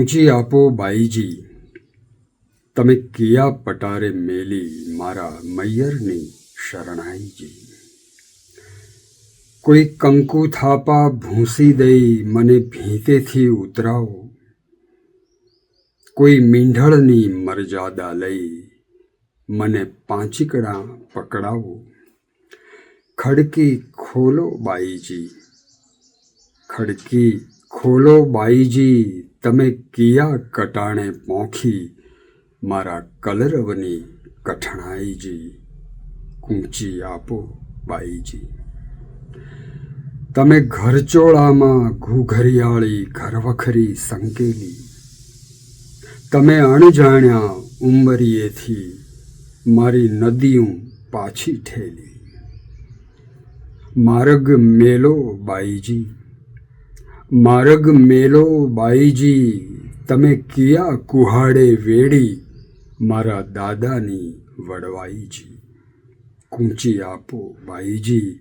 કૂંચી આપો, બાઈજી. તમે કિયા પટારે મેલી મારા મૈયરની શરણાઈજી. કોઈ કંકુ થાપા ભૂંસી દઈ મને ભીતેથી ઉતરાવો. કોઈ મીંઢળની મરજાદા લઈ મને પાંચીકડા પકડાવો. ખડકી ખોલો, બાઈજી. ખડકી ખોલો, બાઈજી. તમે કિયા કટાણે પોંખી મારા કલરવની કઠણાઈજી, કૂંચી આપો બાઈજી. તમે ઘરચોળામાં ઘૂઘરિયાળી, ઘરવખરી સંકેલી. તમે અણજાણ્યા ઉંબરીએથી મારી નદીઓ પાછી ઠેલી. માર્ગ મેલો બાઈજી. માર્ગ મેલો બાઈજી, તમે કિયા કુહાડે વેડી? મારા દાદાની વડવાઈજી, કૂંચી આપો બાઈજી,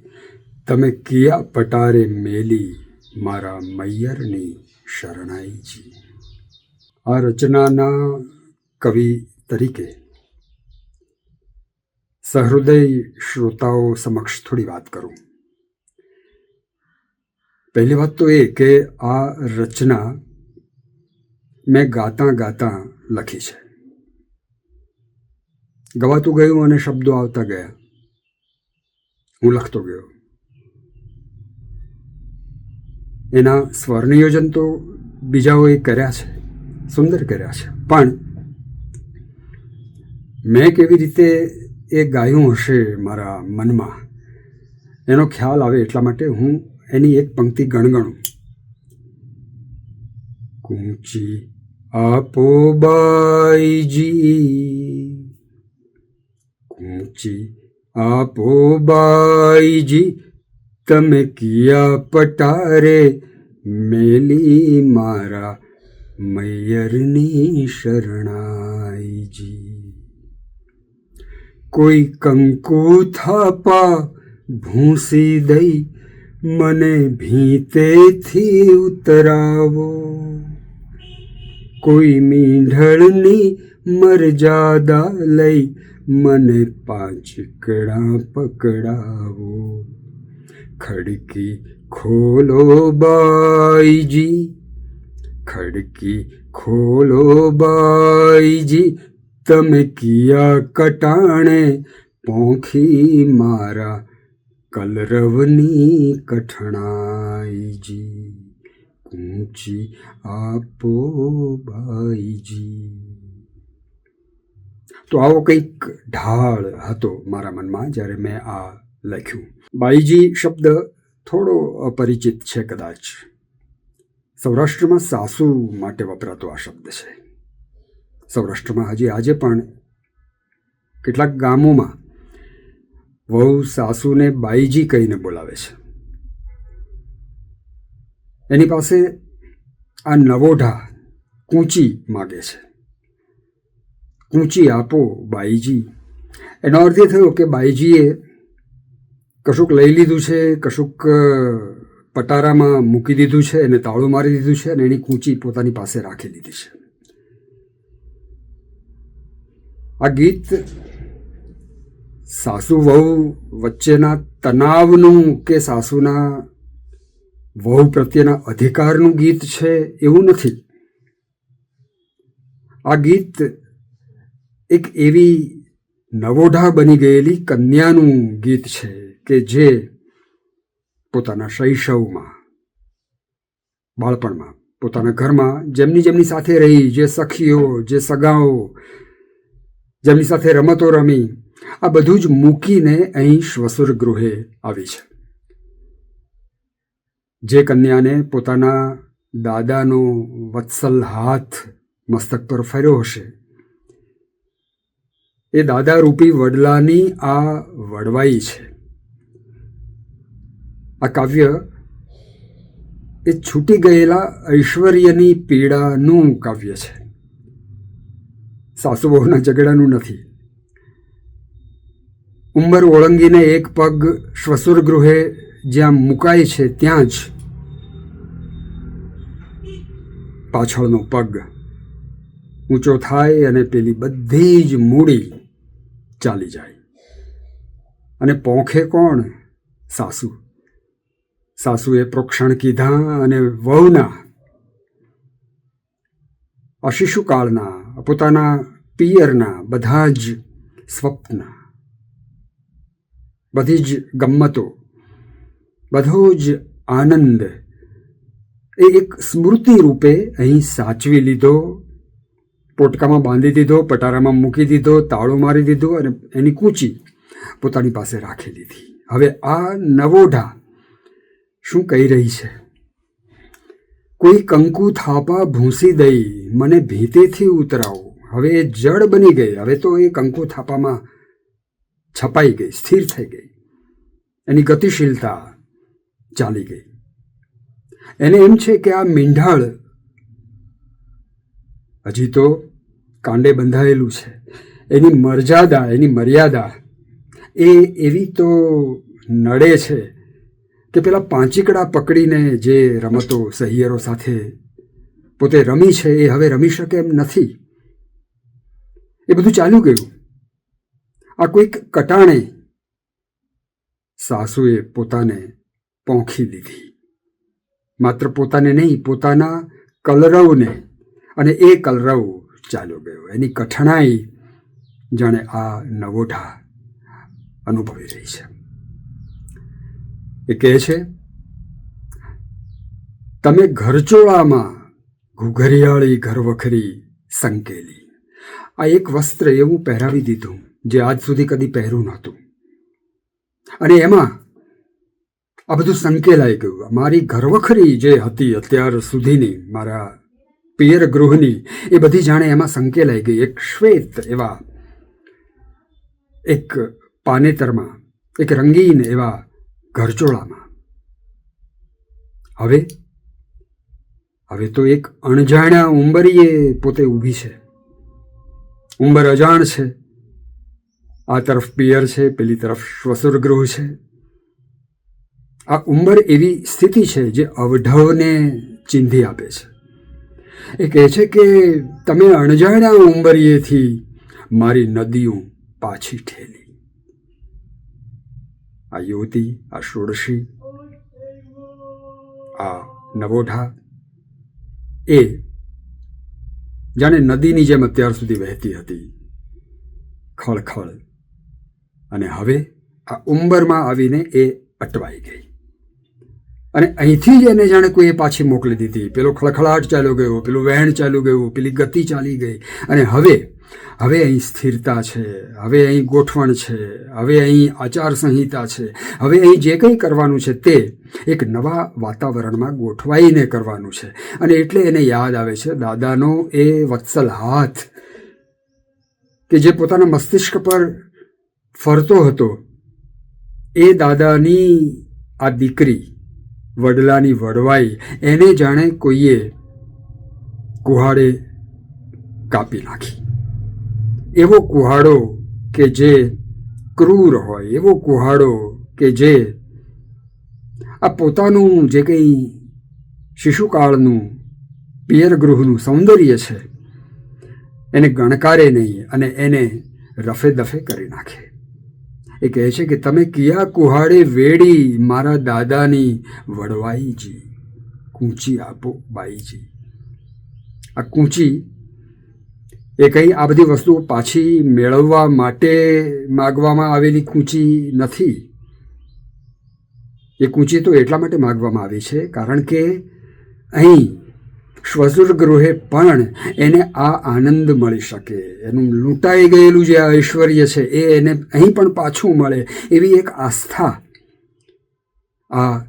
તમે કિયા પટારે મેલી? મારા મૈયરની શરણાઈજી. આ રચનાના કવિ તરીકે સહૃદય શ્રોતાઓ સમક્ષ થોડી વાત કરું. પહેલી વાત તો એ કે આ રચના મેં ગાતા ગાતા લખી છે ગવાતું ગયું અને શબ્દો આવતા ગયા હું લખતો ગયો એના સ્વર નિયોજન તો બીજાઓએ કર્યા છે સુંદર કર્યા છે પણ મેં કેવી રીતે એ ગાયું હશે મારા મનમાં એનો ખ્યાલ આવે એટલા માટે હું એની એક પંક્તિ ગણગણો. કૂંચી આપો બાઈજી, કૂંચી આપો બાઈજી, તમે કિયા પટારે મેલી મારા મૈયરની શરણાઈજી. કોઈ કંકુ થાપા ભૂંસી દઈ મને ભીતેથી ઉતરાવો. કોઈ મીંઢળની મરજાદા લઈ મને પાંચકડા પકડાવો. ખડકી ખોલો બાઈજી, ખડકી ખોલો બાઈજી, તમે કિયા કટાણે પોંખી મારા કલરવની કઠણાઈજી ઊંચી આપો બાઈજી તો આવો કંઈક ઢાળ હતો મારા મનમાં જ્યારે મેં આ લખ્યું. બાઈજી શબ્દ થોડો અપરિચિત છે કદાચ. સૌરાષ્ટ્રમાં સાસુ માટે વપરાતો આ શબ્દ છે. સૌરાષ્ટ્રમાં હજી આજે પણ કેટલાક ગામોમાં વહુ સાસુને બાઈજી કહીને બોલાવે છે. એની પાસે આ નવોઢા કૂંચી માગે છે. કૂંચી આપો બાઈજી. એનો અર્થ એ થયો કે બાઈજીએ કશુંક લઈ લીધું છે, કશુંક પટારામાં મૂકી દીધું છે, એને તાળું મારી દીધું છે અને એની કૂંચી પોતાની પાસે રાખી દીધી છે. આ ગીત સાસુ વહુ વચ્ચેના તણાવનું કે સાસુના વહુ પ્રત્યેના અધિકારનું ગીત છે એવું નથી. આ ગીત એક એવી નવોઢા બની ગયેલી કન્યાનું ગીત છે કે જે પોતાના શૈશવમાં, બાળપણમાં, પોતાના ઘરમાં જેમની જેમની સાથે રહી, જે સખીઓ, જે સગાઓ, જેમની સાથે રમતો રમી આ બધું જ મૂકીને અહીં શ્વસુર ગૃહે આવી છે. જે કન્યાને પોતાના દાદાનો વત્સલ હાથ મસ્તક પર ફર્યો હશે, એ દાદા રૂપી વડલાની આ વડવાઈ છે. આ કાવ્ય એ છૂટી ગયેલા ઐશ્વર્યની પીડાનું કાવ્ય છે. સાસુ બહુના ઝઘડાનું નથી. ઉંમર ઓળંગીને એક પગ શ્વસુર ગૃહે જ્યાં મુકાય છે ત્યાં જ પાછળનો પગ ઊંચો થાય અને પેલી બધી જ મૂડી ચાલી જાય. અને પોંખે કોણ? સાસુ. સાસુએ પ્રોક્ષણ કીધા અને વહુના, અશિશુકાળના, પોતાના પિયરના, બધા જ સ્વપ્ન બધી જ ગમ્મતો, બધો જ આનંદ. એ એક સ્મૃતિ રૂપે અહીં સાચવી લીધો, પોટકામાં બાંધી દીધો, પટારામાં મૂકી દીધો, તાળો મારી દીધો અને એની કૂચી પોતાની પાસે રાખી લીધી. હવે આ નવોઢા શું કહી રહી છે? કોઈ કંકુ થાપા ભૂંસી દઈ, મને ભીતેથી ઉતરાવો. હવે એ જડ બની ગઈ. હવે તો એ કંકુ થાપામાં છપાઈ ગઈ, સ્થિર થઈ ગઈ. એની ગતિશીલતા ચાલી ગઈ. એને એમ છે કે આ મીંઢાળ હજી તો કાંડે બંધાયેલું છે. એની મર્યાદા એની મર્યાદા એ એવી તો નડે છે કે પેલા પાંચીકડા પકડીને જે રમતો સહિયરો સાથે પોતે રમી છે, એ હવે રમી શકે એમ નથી. એ બધું ચાલ્યું ગયું. આ કોઈક કટાણે સાસુએ પોતાને પોંખી દીધી. માત્ર પોતાને નહીં, પોતાના કલરવને અને એ કલરવ ચાલ્યો ગયો. એની કઠણાઈ જાણે આ નવોઢા અનુભવી રહી છે. એ કહે છે, તમે ઘરચોળામાં ઘૂઘરિયાળી ઘરવખરી સંકેલી. આ એક વસ્ત્ર એવું પહેરાવી દીધું જે આજ સુધી કદી પહેર્યું નહોતું. અને એમાં આ બધું સંકેલાઈ ગયું. મારી ઘરવખરી જે હતી અત્યાર સુધીની, મારા પિયર ગૃહની, એ બધી જાણે એમાં સંકેલાઈ ગઈ. એક શ્વેત એવા, એક પાનેતરમાં, એક રંગીન એવા ઘરચોળામાં. હવે હવે તો એક અણજાણ્યા ઉંબરીએ પોતે ઊભી છે. ઉંબર અજાણ છે. આ તરફ પિયર છે, પેલી તરફ શ્વસુર ગૃહ છે. આ ઉંબર એવી સ્થિતિ છે જે અવઢવને ચીંધી આપે છે. એ કહે છે કે તમે અણજાણ્યા ઉંબરીએથી મારી નદીઓ પાછી ઠેલી. આ યુવતી, આ ષોડશી, આ નવોઢા, એ જાણે નદીની જેમ અત્યાર સુધી વહેતી હતી. ખળખળ અને હવે આ ઉંબરમાં આવીને એ અટવાઈ ગઈ. અને અહીંથી જ એને જાણે કોઈએ પાછી મોકલી દીધી. પેલો ખળખળાટ ચાલ્યો ગયો, પેલું વહેણ ચાલ્યું ગયું, પેલી ગતિ ચાલી ગઈ. અને હવે હવે અહીં સ્થિરતા છે, હવે અહીં ગોઠવણ છે, હવે અહીં આચાર સંહિતા છે, હવે અહીં જે કંઈ કરવાનું છે તે એક નવા વાતાવરણમાં ગોઠવાઈને કરવાનું છે. અને એટલે એને યાદ આવે છે, દાદાનો એ વત્સલ હાથ. કે જે પોતાના મસ્તિષ્ક પર ફરતો હતો. એ દાદાની આ દીકરી, વડલાની વડવાઈ, એને જાણે કોઈએ કુહાડે કાપી નાખી. એવો કુહાડો કે જે ક્રૂર હોય, એવો કુહાડો કે જે આ પોતાનું જે કંઈ શિશુકાળનું પિયર ગૃહનું સૌંદર્ય છે, એને ગણકારે નહીં અને એને રફે દફે કરી નાખે. એ કહે છે કે, તમે કિયા કુહાડે વેડી મારા દાદાની વડવાઈજી? કૂંચી આપો બાઈજી. આ કૂંચી એ કંઈ આ બધી વસ્તુઓ પાછી મેળવવા માટે માગવામાં આવેલી કૂંચી નથી. એ કૂંચી તો એટલા માટે માગવામાં આવી છે કારણ કે અહીં શ્વસુર ગૃહે પણ એને આ આનંદ મળી શકે. એનું લૂંટાઈ ગયેલું જે ઐશ્વર્ય છે, એ એને અહીં પણ પાછું મળે એવી એક આસ્થા આ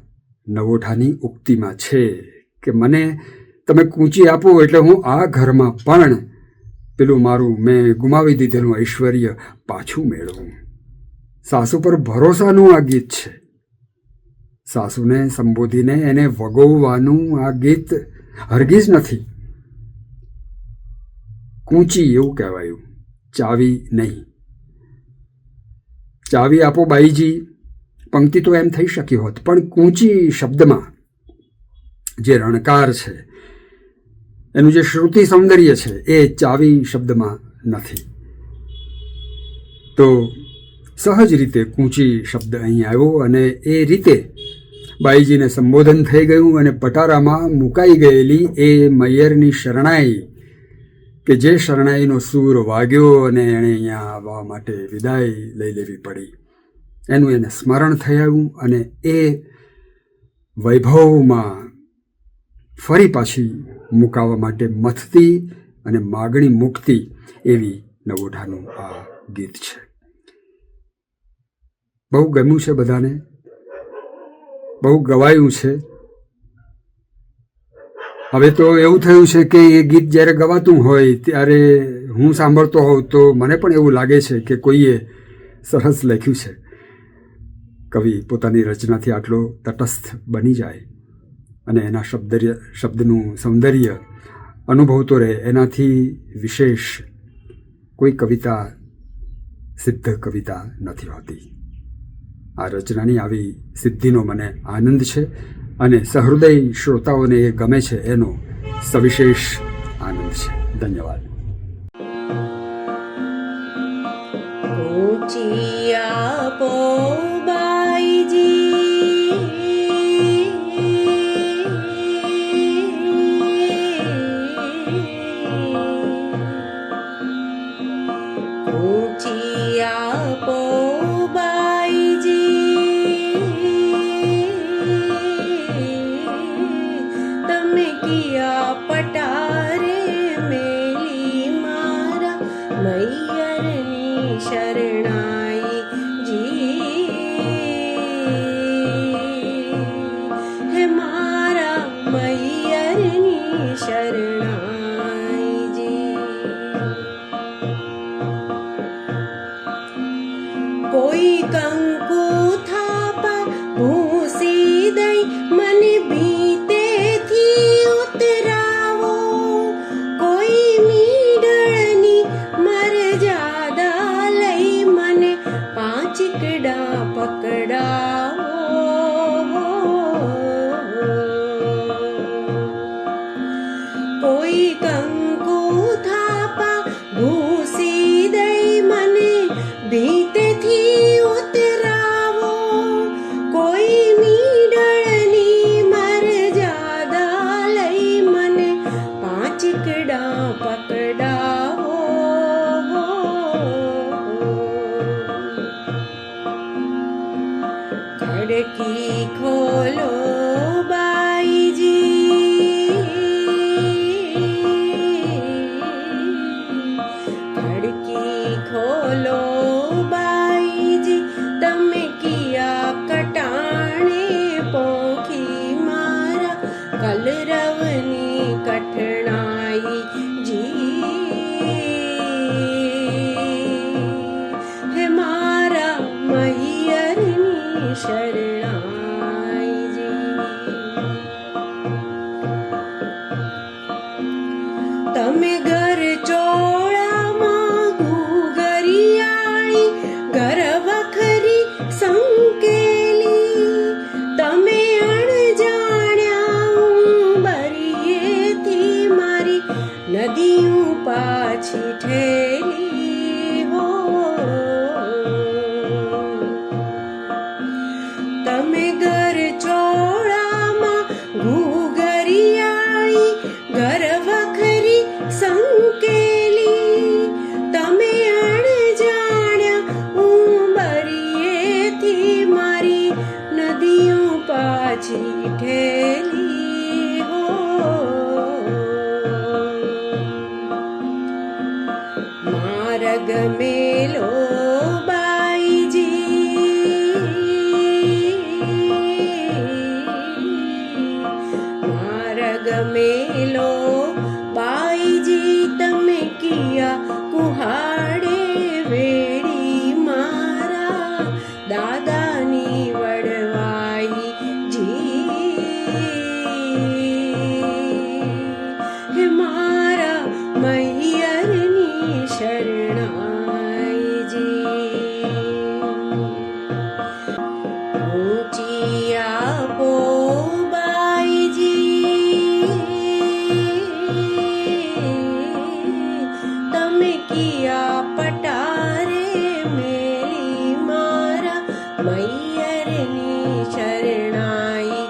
નવોઠાની ઉક્તિમાં છે કે મને તમે કૂંચી આપો એટલે હું આ ઘરમાં પણ પેલું મારું મેં ગુમાવી દીધેલું ઐશ્વર્ય પાછું મેળવું. સાસુ પર ભરોસાનું આ ગીત છે. સાસુને સંબોધીને એને વગોવવાનું આ ગીત હરગીજ નથી. કૂંચી એવું કહેવાયું. ચાવી નહીં. ચાવી આપો બાઈજી. પંક્તિ તો એમ થઈ શકી હોત, પણ કૂંચી શબ્દમાં જે રણકાર છે, એનું જે શ્રુતિ સૌંદર્ય છે, એ ચાવી શબ્દમાં નથી. તો સહજ રીતે કૂંચી શબ્દ અહીં આવ્યો અને એ રીતે બાઈજીને સંબોધન થઈ ગયું અને પટારામાં મુકાઈ ગયેલી એ મૈયરની શરણાઈ, કે જે શરણાઈનો સૂર વાગ્યો અને એણે અહીંયા આવવા માટે વિદાય લઈ લેવી પડી. એનું એને સ્મરણ આવ્યું અને એ વૈભવમાં ફરી પાછી મુકાવા માટે મથતી અને માગણી મૂકતી એવી નવોઢાનું આ ગીત છે. બહુ ગમ્યું છે બધાને? બહુ ગવાયું છે. હવે તો એવું થયું છે કે એ ગીત જ્યારે ગવાતું હોય ત્યારે હું સાંભળતો હોઉં તો મને પણ એવું લાગે છે કે કોઈએ સરસ લખ્યું છે. કવિ પોતાની રચનાથી આટલો તટસ્થ બની જાય અને એના શબ્દ શબ્દનું સૌંદર્ય અનુભવતો રહે, એનાથી વિશેષ કોઈ કવિતા, સિદ્ધ કવિતા નથી હોતી. આ રચનાની આવી સિદ્ધિનો મને આનંદ છે અને સહૃદય શ્રોતાઓને એ ગમે છે એનો સવિશેષ આનંદ છે. ધન્યવાદ. આપો મારી નદીઓ પાછી ઠેલી હો. रिणी शरणि